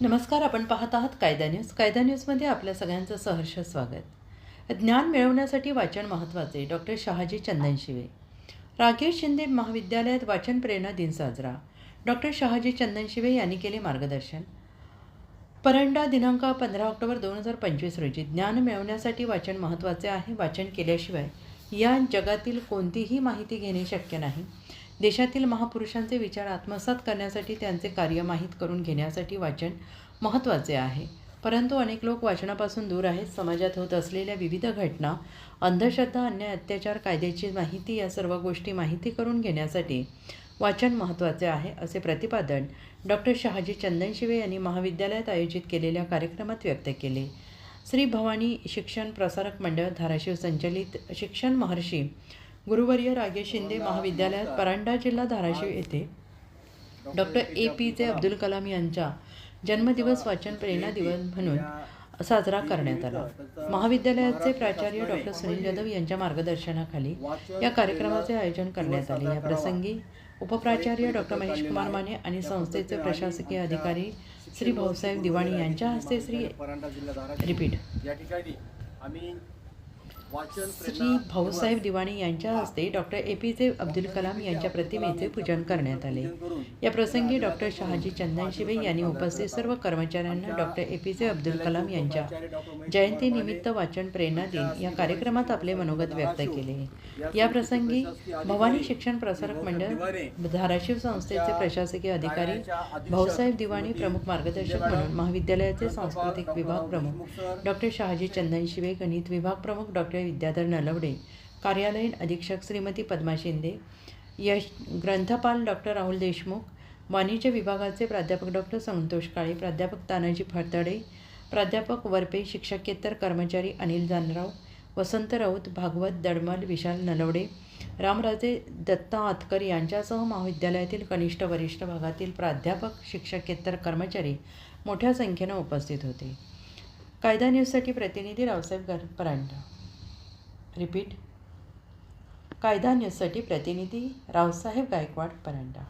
नमस्कार आपण पाहत आहात कायदा न्यूज. कायदा न्यूजमध्ये आपल्या सगळ्यांचं सहर्ष स्वागत. ज्ञान मिळवण्यासाठी वाचन महत्त्वाचे डॉक्टर शहाजी चंदनशिवे. राकेश शिंदे महाविद्यालयात वाचन प्रेरणा दिन साजरा. डॉक्टर शहाजी चंदनशिवे यांनी केले मार्गदर्शन. परंडा दिनांक पंधरा ऑक्टोबर दोन हजार पंचवीस रोजी ज्ञान मिळवण्यासाठी वाचन महत्त्वाचे आहे. वाचन केल्याशिवाय या जगातील कोणतीही माहिती घेणे शक्य नाही. देशातील महापुरुषांचे विचार आत्मसात करण्यासाठी त्यांचे कार्य माहीत करून घेण्यासाठी वाचन महत्त्वाचे आहे. परंतु अनेक लोक वाचनापासून दूर आहेत. समाजात होत असलेल्या विविध घटना अंधश्रद्धा अन्याय अत्याचार कायद्याची माहिती या सर्व गोष्टी माहिती करून घेण्यासाठी वाचन महत्त्वाचे आहे असे प्रतिपादन डॉक्टर शहाजी चंदनशिवे यांनी महाविद्यालयात आयोजित केलेल्या कार्यक्रमात व्यक्त केले. श्री भवानी शिक्षण प्रसारक मंडळ धाराशिव संचलित शिक्षण महर्षी गुरुवर्य रागे शिंदे महाविद्यालयात परांडा जिल्हा धाराशिव येथे. डॉक्टर ए पी जे अब्दुल कलाम यांचा जन्मदिवस वाचन प्रेरणा दिवस म्हणून साजरा करण्यात आला. महाविद्यालयाचे प्राचार्य डॉक्टर सुनील जाधव यांच्या मार्गदर्शनाखाली या कार्यक्रमाचे आयोजन करण्यात आले. या प्रसंगी उपप्राचार्य डॉक्टर महेश कुमार माने आणि संस्थेचे प्रशासकीय अधिकारी श्री भाऊसाहेब दिवाणी यांच्या हस्ते श्री रिपीट. या ठिकाणी आम्ही श्री भाऊसाहेब दिवाणी यांच्या हस्ते डॉक्टर ए पी जे अब्दुल कलाम यांच्या प्रतिमेचे पूजन करण्यात आले. या प्रसंगी डॉक्टर शहाजी चंदनशिवे यांनी उपस्थित सर्व कर्मचाऱ्यांना डॉक्टर ए पी जे अब्दुल कलाम यांच्या जयंतीनिमित्त वाचन प्रेरणा दिन या कार्यक्रमात आपले मनोगत व्यक्त केले. या प्रसंगी भवानी शिक्षण प्रसारक मंडळ धाराशिव संस्थेचे प्रशासकीय अधिकारी भाऊसाहेब दिवाणी प्रमुख मार्गदर्शक म्हणून महाविद्यालयाचे सांस्कृतिक विभाग प्रमुख डॉक्टर शहाजी चंदनशिवे गणित विभाग प्रमुख डॉक्टर विद्याधर नलवडे कार्यालयीन अधीक्षक श्रीमती पद्मा शिंदे यश ग्रंथपाल डॉक्टर राहुल देशमुख वाणिज्य विभागाचे प्राध्यापक डॉक्टर संतोष काळे प्राध्यापक तानाजी फडतडे प्राध्यापक वरपे शिक्षकेतर कर्मचारी अनिल जानराव वसंत राऊत भागवत दडमल विशाल नलवडे रामराजे दत्ता आतकर यांच्यासह महाविद्यालयातील कनिष्ठ वरिष्ठ भागातील प्राध्यापक शिक्षकेतर कर्मचारी मोठ्या संख्येनं उपस्थित होते. कायदा न्यूजसाठी प्रतिनिधी रावसाहेब गरपरांडा रिपीट. कायदा न्यूजसाठी प्रतिनिधी रावसाहेब गायकवाड परांडा